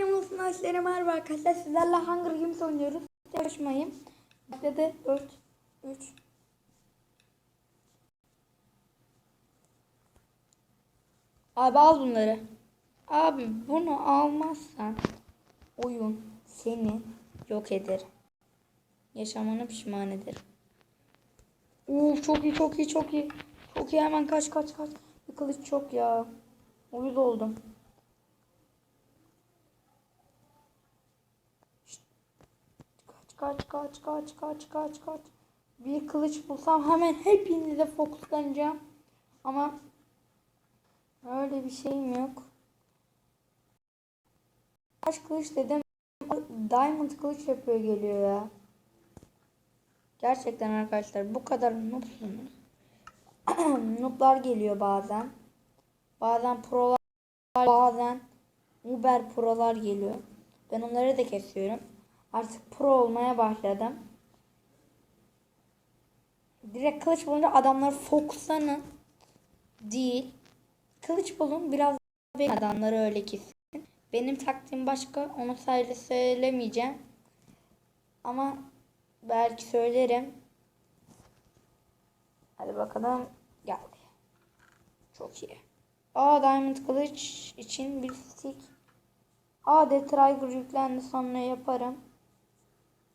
Oynamasın açlarım merhaba arkadaşlar. Sizlerle Hunger Games oynuyoruz. Yarışmayım. Başladı. 4, 3. Abi al bunları. Abi bunu almazsan oyun seni yok eder. Yaşamanı pişman eder. Oo çok iyi çok iyi çok iyi. Çok iyi hemen kaç kaç kaç. Bir kılıç çok ya. Uyuz oldum. Kaç kaç kaç kaç kaç kaç. Bir kılıç bulsam hemen hepinize fokuslanacağım. Ama öyle bir şeyim yok. Kaç kılıç dedim. Diamond kılıç yapıyor geliyor ya. Gerçekten arkadaşlar bu kadar noobsunuz. Nooblar geliyor bazen. Bazen prolar bazen uber prolar geliyor. Ben onları da kesiyorum. Artık pro olmaya başladım. Direkt kılıç bulunca adamlar fokuslanın. Değil. Kılıç bulun biraz benim adamları öyle kesin. Benim taktiğim başka. Onu sadece söylemeyeceğim. Ama belki söylerim. Hadi bakalım. Geldi. Çok iyi. Aa Diamond kılıç için bir stick. Aa Death Trigger yüklendi sonra yaparım.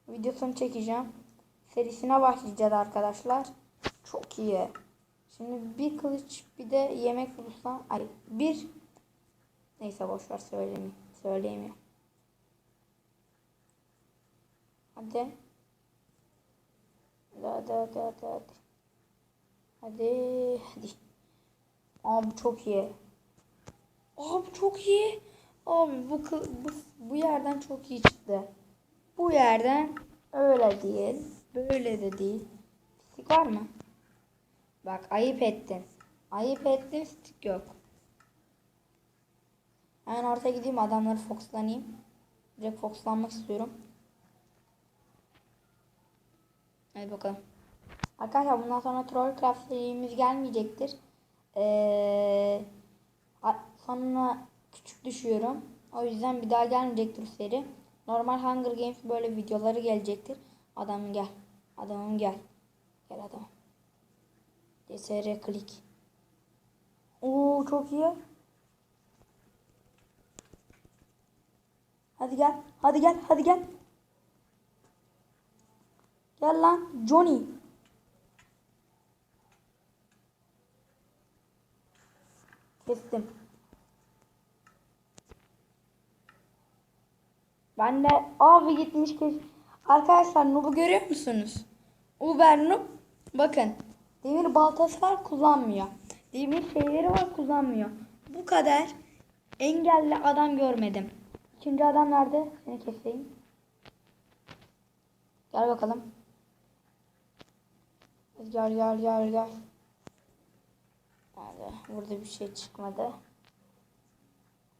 Videosunu çekeceğim. Serisine başlayacağız arkadaşlar. Çok iyi. Şimdi bir kılıç bir de yemek bulursam. Ay bir. Neyse boşver söyleyeyim. Söyleyemiyorum. Hadi. Hadi hadi hadi hadi. Hadi hadi. Abi çok iyi. Abi çok iyi. Abi bu, bu, bu yerden çok iyi çıktı. Bu yerden öyle değil. Böyle de değil. Stik var mı? Bak ayıp ettin. Ayıp ettin stik yok. Hemen ortaya gideyim adamları fokuslanayım. Direkt fokuslanmak istiyorum. Hadi bakalım. Arkadaşlar bundan sonra Trollcraft serimiz gelmeyecektir. Ee, a- sonra küçük düşüyorum. O yüzden bir daha gelmeyecektir seri. Normal Hunger Games böyle videoları gelecektir. Adamım gel. Adamım gel. Gel adamım. CSR klik. Oo çok iyi. Hadi gel. Hadi gel. Hadi gel. Gel lan Johnny. Kestim. Ben de abi gitmiş kes. Arkadaşlar Noob'u görüyor musunuz? Uber Noob. Bakın. Demir baltası var kullanmıyor. Demir şeyleri var kullanmıyor. Bu kadar engelli adam görmedim. İkinci adam nerede? Seni keseyim. Gel bakalım. Gel gel gel gel. Hadi burada bir şey çıkmadı.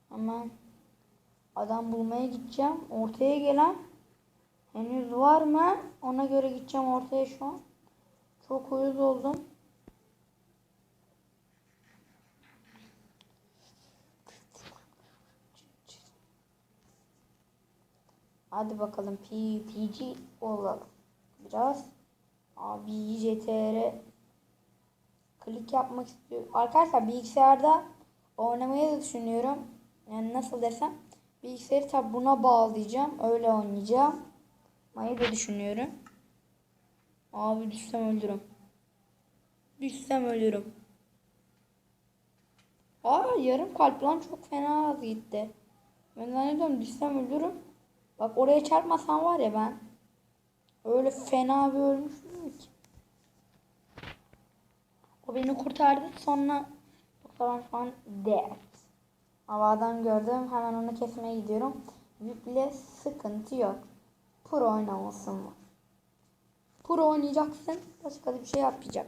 Hemen adam bulmaya gideceğim. Ortaya gelen henüz var mı? Ona göre gideceğim ortaya şu an. Çok uyuz oldum. Hadi bakalım PPG olalım. Biraz abi JTR klik yapmak istiyorum. Arkadaşlar bilgisayarda oynamayı da düşünüyorum. Yani nasıl desem bilgisayarı tabi buna bağlayacağım. Öyle oynayacağım. Mayı da düşünüyorum. Abi düşsem ölürüm. Düşsem ölürüm. Aa yarım kalp lan çok fena az gitti. Ben zannediyorum düşsem ölürüm. Bak oraya çarpmasam var ya ben. Öyle fena bir ölmüşüm ki. O beni kurtardı sonra yoksa ben şu an dead. Havadan gördüm hemen onu kesmeye gidiyorum. Yükle sıkıntı yok. Pro oynamasın var. Pro oynayacaksın. Başka bir şey yapmayacak.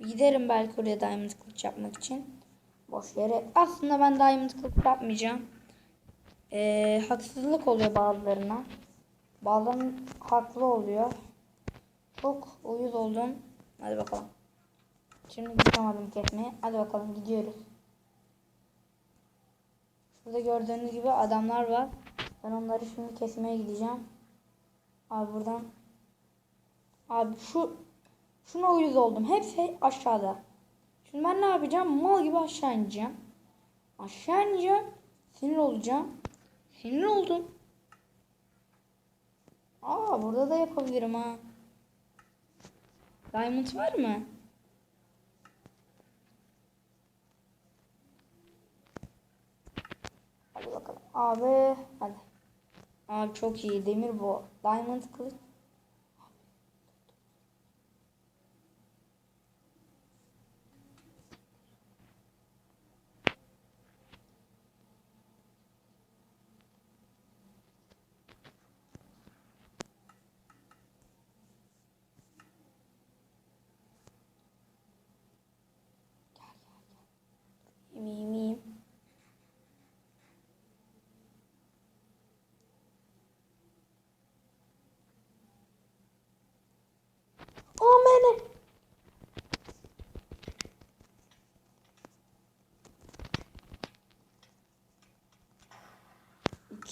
Giderim belki oraya Diamond kılıç yapmak için. Boş yere. Aslında ben Diamond kılıç yapmayacağım. Ee, haksızlık oluyor bazılarına. Bazılarının haklı oluyor. Çok uyuz oldum. Hadi bakalım. Şimdi gideceğim kesmeye. Hadi bakalım gidiyoruz. Burada gördüğünüz gibi adamlar var. Ben onları şimdi kesmeye gideceğim. Abi buradan. Abi şu şuna uyuz oldum. Hepsi aşağıda. Şimdi ben ne yapacağım? Mal gibi aşağı ineceğim. Aşağı ineceğim. Sinir olacağım. Sinir oldum. Aa burada da yapabilirim ha. Diamond var mı? Hadi bakalım. Abi hadi. Abi çok iyi. Demir bu. Diamond kılıç.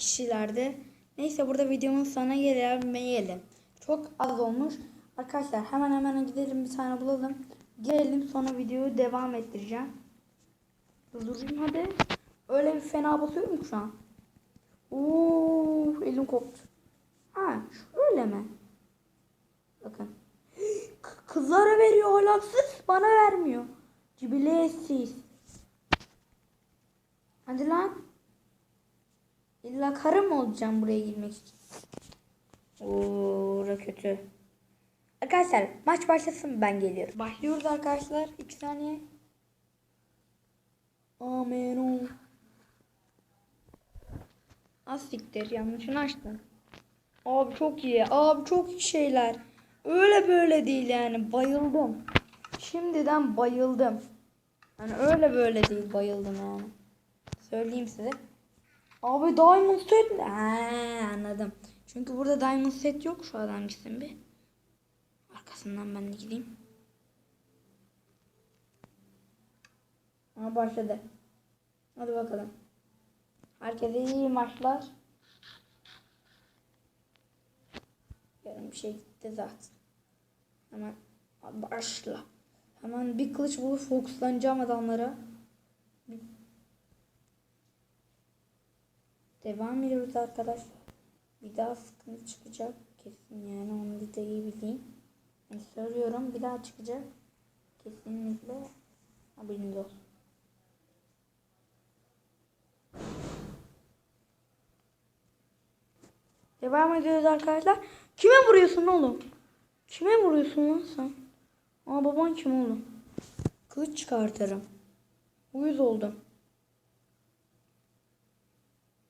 Kişilerde. Neyse burada videomun sonuna gelemeyelim. Çok az olmuş. Arkadaşlar hemen hemen gidelim bir tane bulalım. Gelelim sonra videoyu devam ettireceğim. Durdurayım hadi. Öyle bir fena basıyorum şu an. Oo, elim koptu. Ha, şöyle mi? Bakın. Kızlara veriyor ahlaksız, bana vermiyor. Cibiletsiz. Hadi lan. İlla karı mı olacağım buraya girmek için? Oo, kötü. Arkadaşlar maç başlasın ben geliyorum. Başlıyoruz arkadaşlar. 2 saniye. Amen. Az siktir yanlışını açtın. Abi çok iyi. Abi çok iyi şeyler. Öyle böyle değil yani. Bayıldım. Şimdiden bayıldım. Yani öyle böyle değil bayıldım yani. Söyleyeyim size. Abi diamond set. Ha, anladım. Çünkü burada diamond set yok. Şu adam gitsin bir. Arkasından ben de gideyim. Ama başladı. Hadi bakalım. Herkese iyi maçlar. Yarın bir şey gitti zaten. Hemen başla. Hemen bir kılıç bulup fokuslanacağım adamlara. Devam ediyoruz arkadaşlar. Bir daha sıkıntı çıkacak kesin yani onu da iyi bileyim. Yani söylüyorum bir daha çıkacak. Kesinlikle haberiniz olsun. Devam ediyoruz arkadaşlar. Kime vuruyorsun oğlum? Kime vuruyorsun lan sen? Aa baban kim oğlum? Kılıç çıkartırım. Uyuz oldum.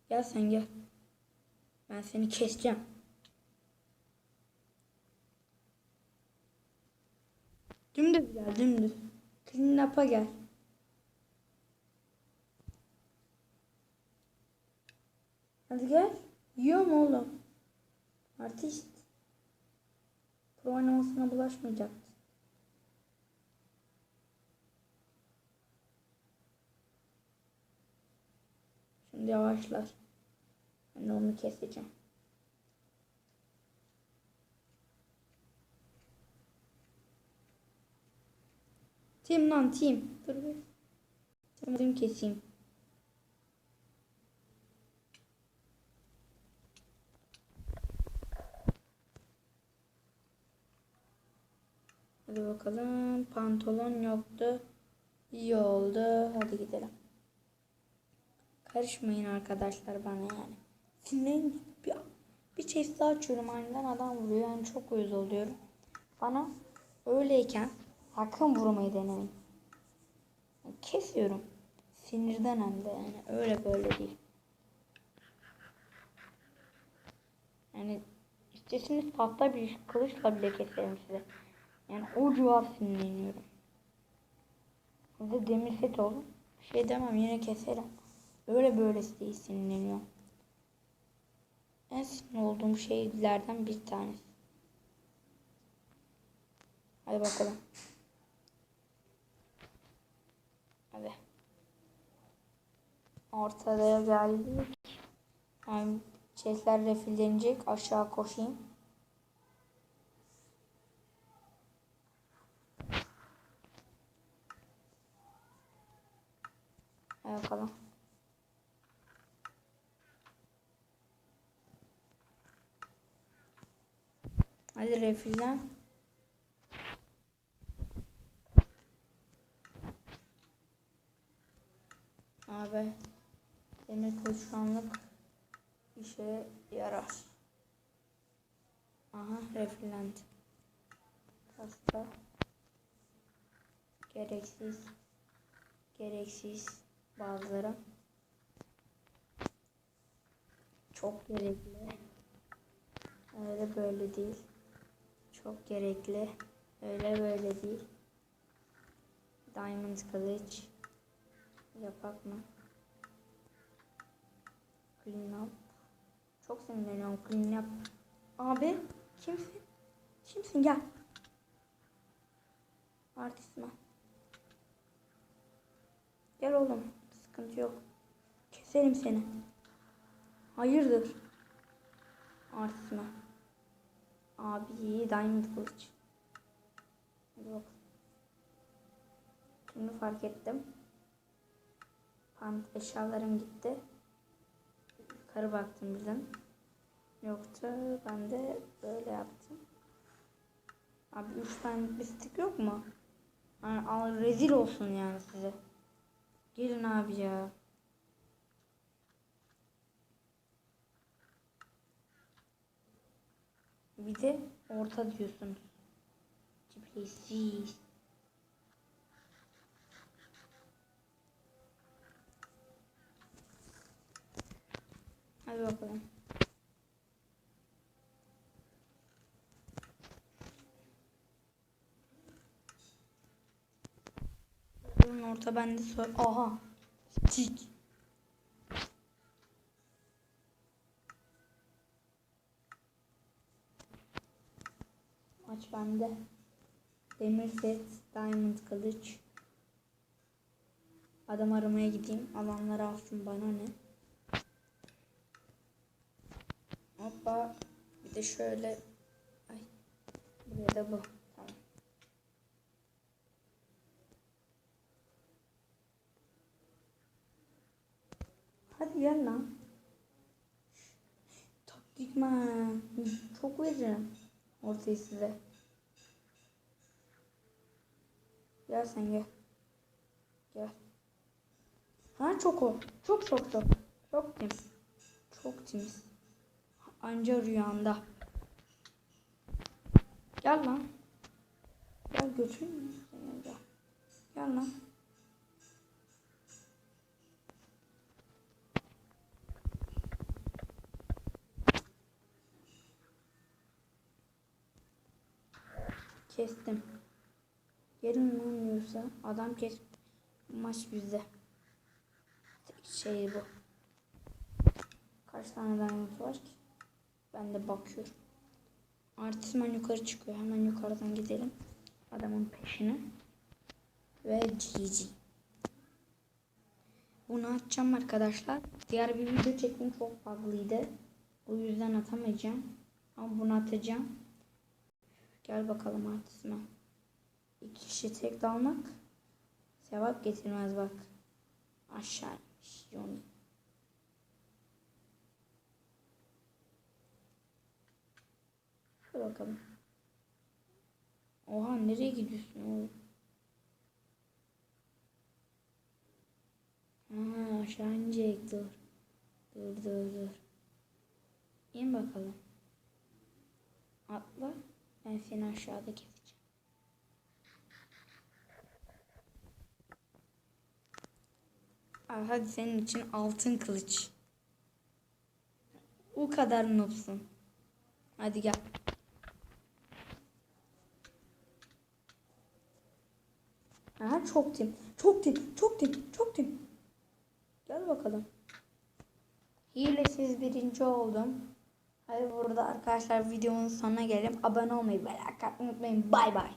Gel sen gel. Ben seni keseceğim. Dümdüz gel dümdüz. Clean up'a gel. Hadi gel. Yiyor mu oğlum? Artist. Pro oynamasına bulaşmayacaktı. Yavaşlar. Ben de onu keseceğim. Tim lan tim. Dur bir. Tim keseyim. Hadi bakalım. Pantolon yoktu. İyi oldu. Hadi gidelim. Karışmayın arkadaşlar bana yani. Sinirlerin bir, bir chest daha açıyorum aniden adam vuruyor. Yani çok uyuz oluyorum. Bana öyleyken sakın vurmayı denemeyin. Kesiyorum. Sinirden hem de yani. Öyle böyle değil. Yani istesiniz tahta bir kılıçla bile keserim size. Yani o civar sinirleniyorum. De demir set olun. Bir şey demem yine keserim. Öyle böylesi değil sinirleniyorum. En sinir olduğum şeylerden bir tanesi. Hadi bakalım. Hadi. Ortaya geldik. Yani chestler refillenecek. Aşağı koşayım. Hadi bakalım. Hadi refillen. Abi demir kılıç şu anlık işe yarar. Aha refillendi. Pasta. Gereksiz. Gereksiz bazıları. Çok gerekli. Öyle böyle değil. Çok gerekli. Öyle böyle değil. Diamond kılıç. Yapak mı? Clean up. Çok sinirleniyorum clean up. Abi kimsin? Kimsin gel. Artist mi? Gel oğlum. Sıkıntı yok. Keserim seni. Hayırdır? Artist mi? Abi diamond kılıç. Yok. Şimdi fark ettim. Pant eşyalarım gitti. Yukarı baktım bizim. Yoktu. Ben de böyle yaptım. Abi üç tane bir stick yok mu? Yani rezil olsun yani size. Gelin abi ya. Bir de orta diyorsunuz. Cibrisiz. Hadi bakalım. Durun orta bende sor. Aha. Tik. Maç bende. Demir set, diamond kılıç. Adam aramaya gideyim. Alanları alsın bana ne. Hoppa. Bir de şöyle. Ay. Buraya da bu. Tamam. Hadi gel lan. Taktik man. Çok veririm. Ortayı size. Gel sen gel. Gel. Ha çok o. Çok çok çok. Çok temiz. Çok temiz. Anca rüyanda. Gel lan. Gel götürün seni gel. Gel lan. Kestim. Lan diyorsa adam kes. Maç bizde. Tek şey bu. Kaç tane diamond var ki? Ben de bakıyorum. Artistman yukarı çıkıyor. Hemen yukarıdan gidelim. Adamın peşine. Ve GG. Bunu atacağım arkadaşlar. Diğer bir video çektim çok fazlaydı. O yüzden atamayacağım. Ama bunu atacağım. Gel bakalım artistman. İki kişi tek dalmak sevap getirmez bak. Aşağı inmiş. Yoni. Dur bakalım. Oha nereye gidiyorsun oğlum? Ha aşağı inecek dur. Dur dur dur. İn bakalım. Atla. Ben seni aşağıda keseceğim. Hadi senin için altın kılıç. O kadar noobsun. Hadi gel. Aha çok tim. Çok tim. Çok tim. Çok tim. Gel bakalım. Hilesiz birinci oldum. Hadi burada arkadaşlar videonun sonuna gelelim. Abone olmayı ve like unutmayın. Bay bay.